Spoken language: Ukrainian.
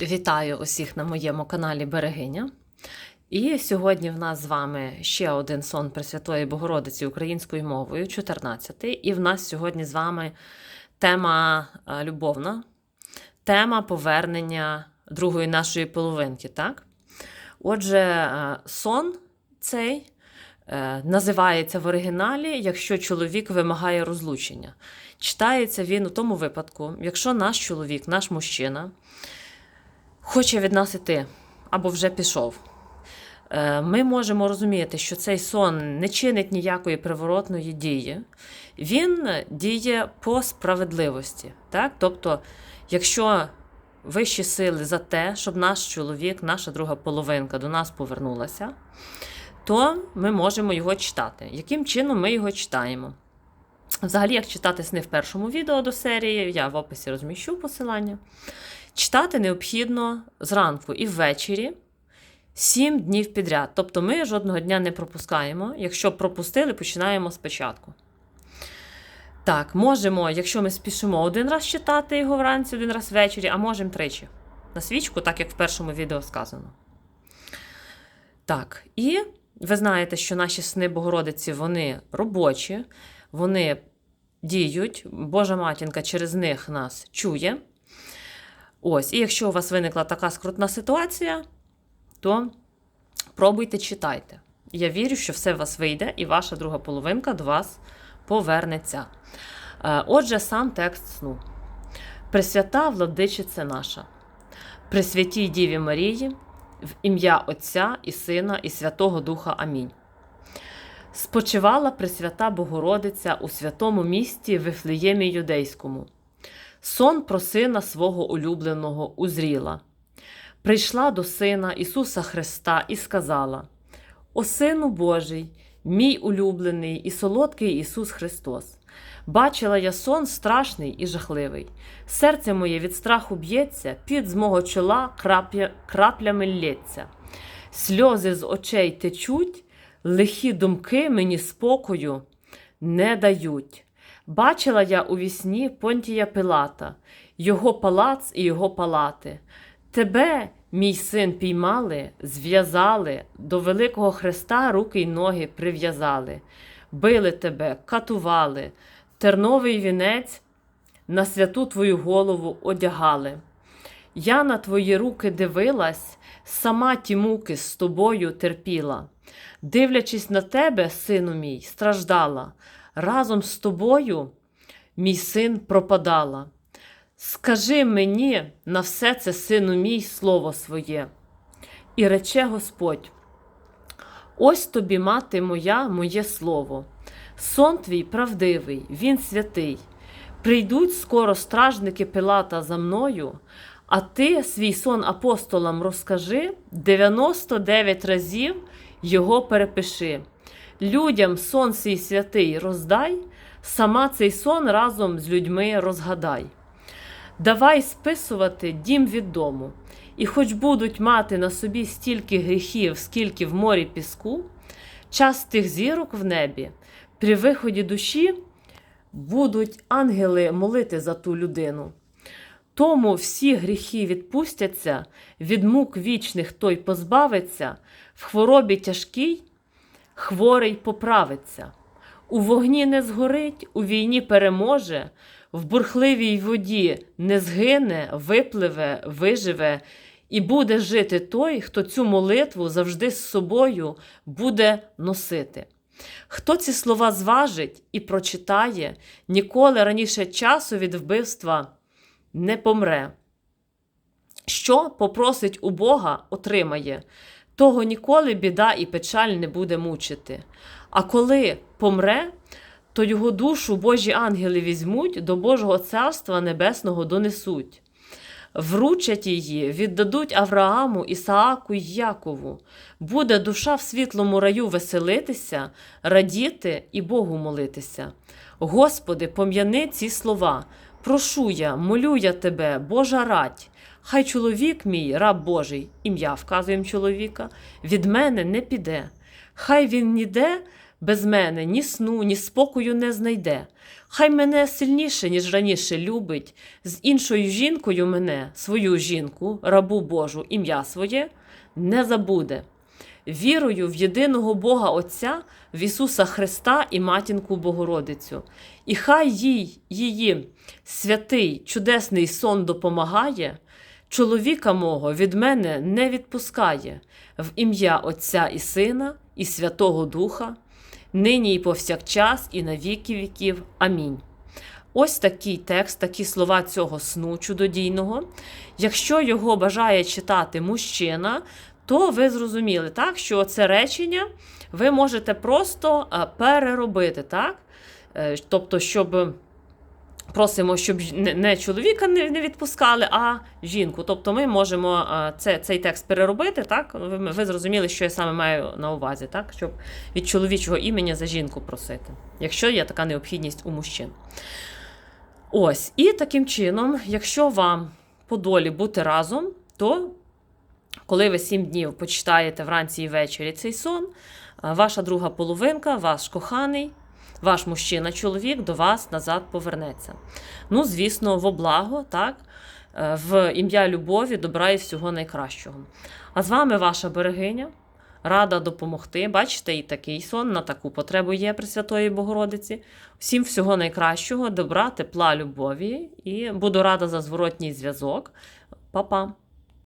Вітаю усіх на моєму каналі Берегиня. І сьогодні в нас з вами ще один сон Пресвятої Богородиці українською мовою, 14-й. І в нас сьогодні з вами тема е, любовна, тема повернення другої нашої половинки. Так? Отже, е, сон цей е, називається в оригіналі, якщо чоловік вимагає розлучення. Читається він у тому випадку, якщо наш чоловік, наш мужчина хоче від нас іти або вже пішов. Е, Ми можемо розуміти, що цей сон не чинить ніякої приворотної дії, він діє по справедливості. Так? Тобто, якщо вищі сили за те, щоб наш чоловік, наша друга половинка до нас повернулася, то ми можемо його читати. Яким чином ми його читаємо? Взагалі, як читати сни в першому відео до серії, я в описі розміщу посилання. Читати необхідно зранку і ввечері 7 днів підряд. Тобто ми жодного дня не пропускаємо. Якщо пропустили, починаємо спочатку. Так, можемо, якщо ми спішимо один раз читати його вранці, один раз ввечері, а можемо тричі. На свічку, так як в першому відео сказано. Так, і ви знаєте, що наші сни Богородиці вони робочі, вони діють, Божа матінка через них нас чує. Ось, і якщо у вас виникла така скрутна ситуація, то пробуйте читайте. Я вірю, що все у вас вийде, і ваша друга половинка до вас повернеться. Е, Отже, сам текст сну. Пресвята владичиця наша, Пресвятій Діві Марії, в ім'я Отця і Сина, і Святого Духа Амінь. Спочивала Пресвята Богородиця у святому місті Вифлеємі Юдейському. Сон про сина свого улюбленого узріла. Прийшла до сина Ісуса Христа і сказала: О Сину Божий, мій улюблений і солодкий Ісус Христос. Бачила я сон страшний і жахливий. Серце моє від страху б'ється, під з мого чола крапля, краплями лється. Сльози з очей течуть, лихі думки мені спокою не дають. Бачила я у вісні Понтія Пилата, його палац і його палати. Тебе, мій син, піймали, зв'язали, до великого хреста руки й ноги прив'язали, били тебе, катували, терновий вінець на святу твою голову одягали. Я на твої руки дивилась, сама ті муки з тобою терпіла. Дивлячись на тебе, сину мій, страждала, разом з тобою, мій син, пропадала. Скажи мені на все це, сину мій, слово своє. І рече Господь: Ось тобі, мати моя, моє слово. Сон твій правдивий, він святий. Прийдуть скоро стражники Пилата за мною, а ти свій сон апостолам розкажи 99 разів його перепиши. Людям сон свій святий роздай, сама цей сон разом з людьми розгадай. Давай списувати дім від дому, і хоч будуть мати на собі стільки гріхів, скільки в морі піску, час тих зірок в небі, при виході душі будуть ангели молити за ту людину. Тому всі гріхи відпустяться, від мук вічних той позбавиться, в хворобі тяжкій хворий поправиться. У вогні не згорить, у війні переможе, в бурхливій воді не згине, випливе, виживе, і буде жити той, хто цю молитву завжди з собою буде носити. Хто ці слова зважить і прочитає, ніколи раніше часу від вбивства не помре. Що попросить у Бога, отримає, того ніколи біда і печаль не буде мучити. А коли помре, то його душу Божі ангели візьмуть, до Божого царства небесного донесуть. Вручать її, віддадуть Аврааму, Ісааку й Якову. Буде душа в світлому раю веселитися, радіти і Богу молитися. Господи, пом'яни ці слова. Прошу я, молю я тебе, Божа радь. Хай чоловік мій, раб Божий, ім'я вказуємо чоловіка, від мене не піде. Хай він ніде без мене ні сну, ні спокою не знайде. Хай мене сильніше, ніж раніше любить, з іншою жінкою мене, свою жінку, рабу Божу, ім'я своє, не забуде. Вірою в єдиного Бога Отця, в Ісуса Христа і Матінку Богородицю. І хай їй, її святий чудесний сон допомагає, чоловіка мого від мене не відпускає, в ім'я Отця і Сина, і Святого Духа, нині і повсякчас, і на віки віків. Амінь. Ось такий текст, такі слова цього сну чудодійного. Якщо його бажає читати мужчина, то ви зрозуміли, так, що це речення ви можете просто е, переробити, так? Е, Тобто, щоб просимо, щоб не- чоловіка не відпускали, а жінку. Тобто ми можемо е, це, цей текст переробити, так? Ви, ви зрозуміли, що я саме маю на увазі, так? Щоб від чоловічого імені за жінку просити, якщо є така необхідність у мужчин. Ось, і таким чином, якщо вам по долі бути разом, то коли ви сім днів почитаєте вранці і ввечері цей сон, ваша друга половинка, ваш коханий, ваш мужчина-чоловік до вас назад повернеться. Ну, звісно, во благо, так, е, в ім'я любові, добра і всього найкращого. А з вами ваша берегиня. Рада допомогти. Бачите, і такий сон на таку потребу є Пресвятої Богородиці. Всім всього найкращого, добра, тепла, любові і буду рада за зворотній зв'язок. Па-па!